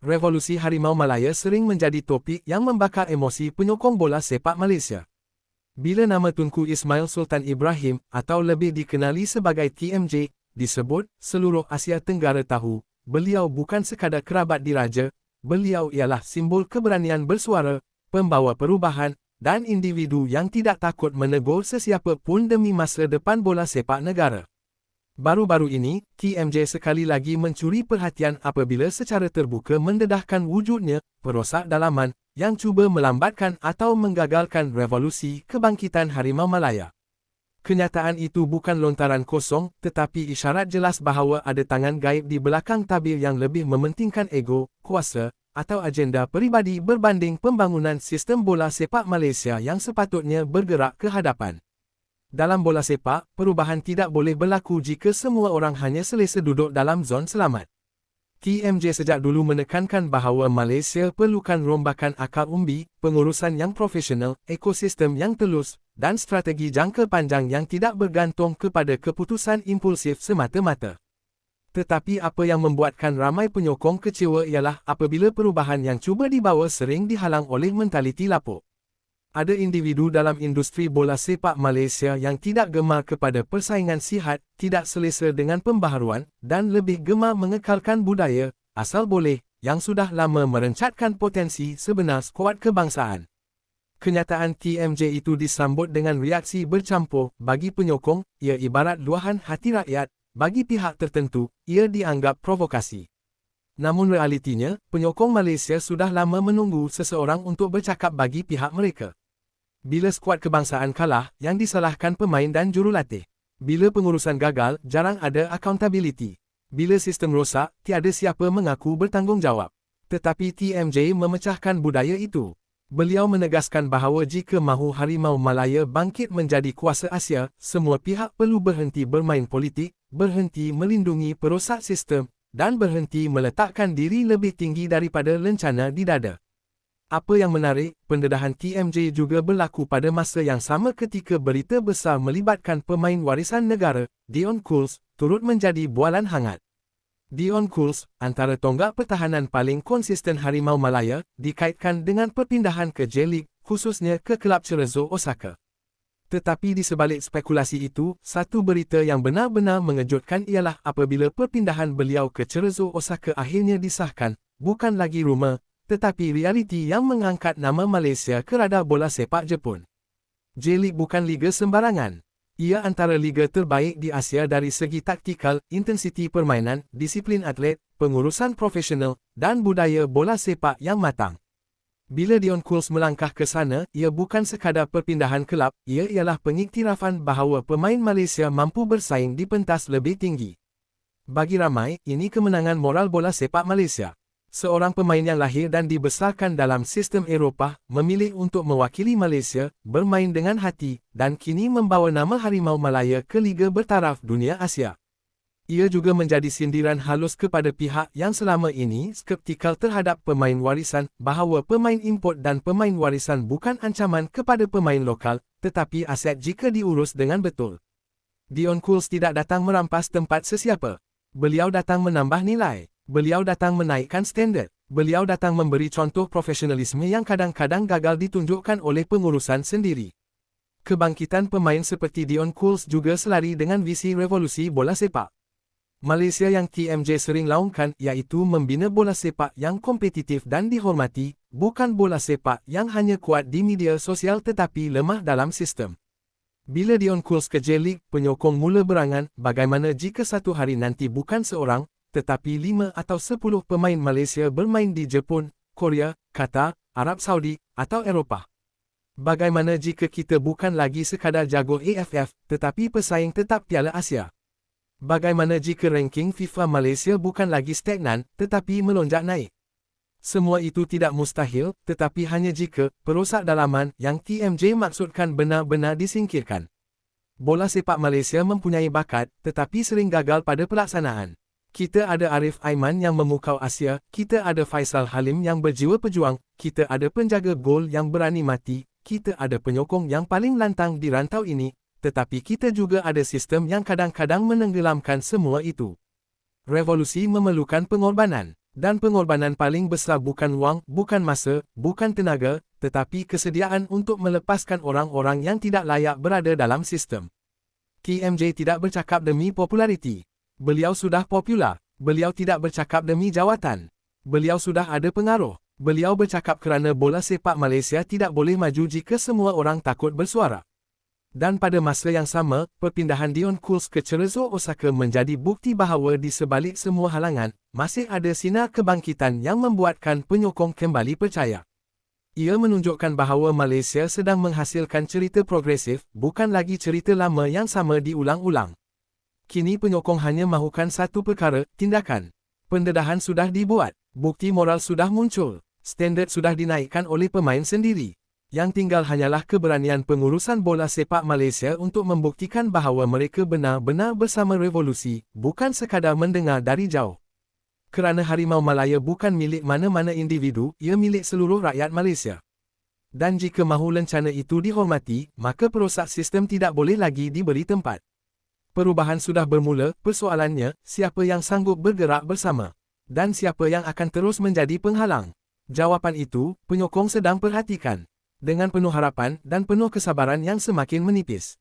Revolusi Harimau Malaya sering menjadi topik yang membakar emosi penyokong bola sepak Malaysia. Bila nama Tunku Ismail Sultan Ibrahim atau lebih dikenali sebagai TMJ disebut, seluruh Asia Tenggara tahu, beliau bukan sekadar kerabat diraja, beliau ialah simbol keberanian bersuara, pembawa perubahan, dan individu yang tidak takut menegur sesiapa pun demi masa depan bola sepak negara. Baru-baru ini, TMJ sekali lagi mencuri perhatian apabila secara terbuka mendedahkan wujudnya, perosak dalaman, yang cuba melambatkan atau menggagalkan revolusi kebangkitan Harimau Malaya. Kenyataan itu bukan lontaran kosong, tetapi isyarat jelas bahawa ada tangan gaib di belakang tabir yang lebih mementingkan ego, kuasa, atau agenda peribadi berbanding pembangunan sistem bola sepak Malaysia yang sepatutnya bergerak ke hadapan. Dalam bola sepak, perubahan tidak boleh berlaku jika semua orang hanya selesa duduk dalam zon selamat. TMJ sejak dulu menekankan bahawa Malaysia perlukan rombakan akar umbi, pengurusan yang profesional, ekosistem yang telus, dan strategi jangka panjang yang tidak bergantung kepada keputusan impulsif semata-mata. Tetapi apa yang membuatkan ramai penyokong kecewa ialah apabila perubahan yang cuba dibawa sering dihalang oleh mentaliti lapuk. Ada individu dalam industri bola sepak Malaysia yang tidak gemar kepada persaingan sihat, tidak selesa dengan pembaharuan, dan lebih gemar mengekalkan budaya, asal boleh, yang sudah lama merencatkan potensi sebenar skuad kebangsaan. Kenyataan TMJ itu disambut dengan reaksi bercampur bagi penyokong, ia ibarat luahan hati rakyat, bagi pihak tertentu, ia dianggap provokasi. Namun realitinya, penyokong Malaysia sudah lama menunggu seseorang untuk bercakap bagi pihak mereka. Bila skuad kebangsaan kalah, yang disalahkan pemain dan jurulatih. Bila pengurusan gagal, jarang ada accountability. Bila sistem rosak, tiada siapa mengaku bertanggungjawab. Tetapi TMJ memecahkan budaya itu. Beliau menegaskan bahawa jika mahu Harimau Malaya bangkit menjadi kuasa Asia, semua pihak perlu berhenti bermain politik, berhenti melindungi perosak sistem, dan berhenti meletakkan diri lebih tinggi daripada lencana di dada. Apa yang menarik, pendedahan TMJ juga berlaku pada masa yang sama ketika berita besar melibatkan pemain warisan negara, Dion Cools, turut menjadi bualan hangat. Dion Cools, antara tonggak pertahanan paling konsisten Harimau Malaya, dikaitkan dengan perpindahan ke J-League, khususnya ke kelab Cerezo Osaka. Tetapi di sebalik spekulasi itu, satu berita yang benar-benar mengejutkan ialah apabila perpindahan beliau ke Cerezo Osaka akhirnya disahkan, bukan lagi rumah, tetapi realiti yang mengangkat nama Malaysia ke radar bola sepak Jepun. J-League bukan liga sembarangan. Ia antara liga terbaik di Asia dari segi taktikal, intensiti permainan, disiplin atlet, pengurusan profesional, dan budaya bola sepak yang matang. Bila Dion Cools melangkah ke sana, ia bukan sekadar perpindahan kelab, ia ialah pengiktirafan bahawa pemain Malaysia mampu bersaing di pentas lebih tinggi. Bagi ramai, ini kemenangan moral bola sepak Malaysia seorang pemain yang lahir dan dibesarkan dalam sistem Eropah, memilih untuk mewakili Malaysia, bermain dengan hati, dan kini membawa nama Harimau Malaya ke Liga Bertaraf Dunia Asia. Ia juga menjadi sindiran halus kepada pihak yang selama ini skeptikal terhadap pemain warisan bahawa pemain import dan pemain warisan bukan ancaman kepada pemain lokal, tetapi aset jika diurus dengan betul. Dion Cools tidak datang merampas tempat sesiapa. Beliau datang menambah nilai beliau datang menaikkan standard. Beliau datang memberi contoh profesionalisme yang kadang-kadang gagal ditunjukkan oleh pengurusan sendiri. Kebangkitan pemain seperti Dion Cools juga selari dengan visi revolusi bola sepak. Malaysia yang TMJ sering laungkan iaitu membina bola sepak yang kompetitif dan dihormati, bukan bola sepak yang hanya kuat di media sosial tetapi lemah dalam sistem. Bila Dion Cools ke J-League, penyokong mula berangan, bagaimana jika satu hari nanti bukan seorang, tetapi lima atau sepuluh pemain Malaysia bermain di Jepun, Korea, Qatar, Arab Saudi atau Eropah. Bagaimana jika kita bukan lagi sekadar jago AFF tetapi pesaing tetap Piala Asia? Bagaimana jika ranking FIFA Malaysia bukan lagi stagnan tetapi melonjak naik? Semua itu tidak mustahil, tetapi hanya jika perosak dalaman yang TMJ maksudkan benar-benar disingkirkan. Bola sepak Malaysia mempunyai bakat, tetapi sering gagal pada pelaksanaan. Kita ada Arif Aiman yang memukau Asia, kita ada Faisal Halim yang berjiwa pejuang, kita ada penjaga gol yang berani mati, kita ada penyokong yang paling lantang di rantau ini, tetapi kita juga ada sistem yang kadang-kadang menenggelamkan semua itu. Revolusi memerlukan pengorbanan. Dan pengorbanan paling besar bukan wang, bukan masa, bukan tenaga, tetapi kesediaan untuk melepaskan orang-orang yang tidak layak berada dalam sistem. KMJ tidak bercakap demi populariti. Beliau sudah popular. Beliau tidak bercakap demi jawatan. Beliau sudah ada pengaruh. Beliau bercakap kerana bola sepak Malaysia tidak boleh maju jika semua orang takut bersuara. Dan pada masa yang sama, perpindahan Dion Cools ke Cerezo Osaka menjadi bukti bahawa di sebalik semua halangan, masih ada sinar kebangkitan yang membuatkan penyokong kembali percaya. Ia menunjukkan bahawa Malaysia sedang menghasilkan cerita progresif, bukan lagi cerita lama yang sama diulang-ulang. Kini penyokong hanya mahukan satu perkara, tindakan. Pendedahan sudah dibuat, bukti moral sudah muncul, standard sudah dinaikkan oleh pemain sendiri. Yang tinggal hanyalah keberanian pengurusan bola sepak Malaysia untuk membuktikan bahawa mereka benar-benar bersama revolusi, bukan sekadar mendengar dari jauh. Kerana Harimau Malaya bukan milik mana-mana individu, ia milik seluruh rakyat Malaysia. Dan jika mahu lencana itu dihormati, maka perosak sistem tidak boleh lagi diberi tempat. Perubahan sudah bermula, persoalannya, siapa yang sanggup bergerak bersama? Dan siapa yang akan terus menjadi penghalang? Jawapan itu, penyokong sedang perhatikan. Dengan penuh harapan dan penuh kesabaran yang semakin menipis.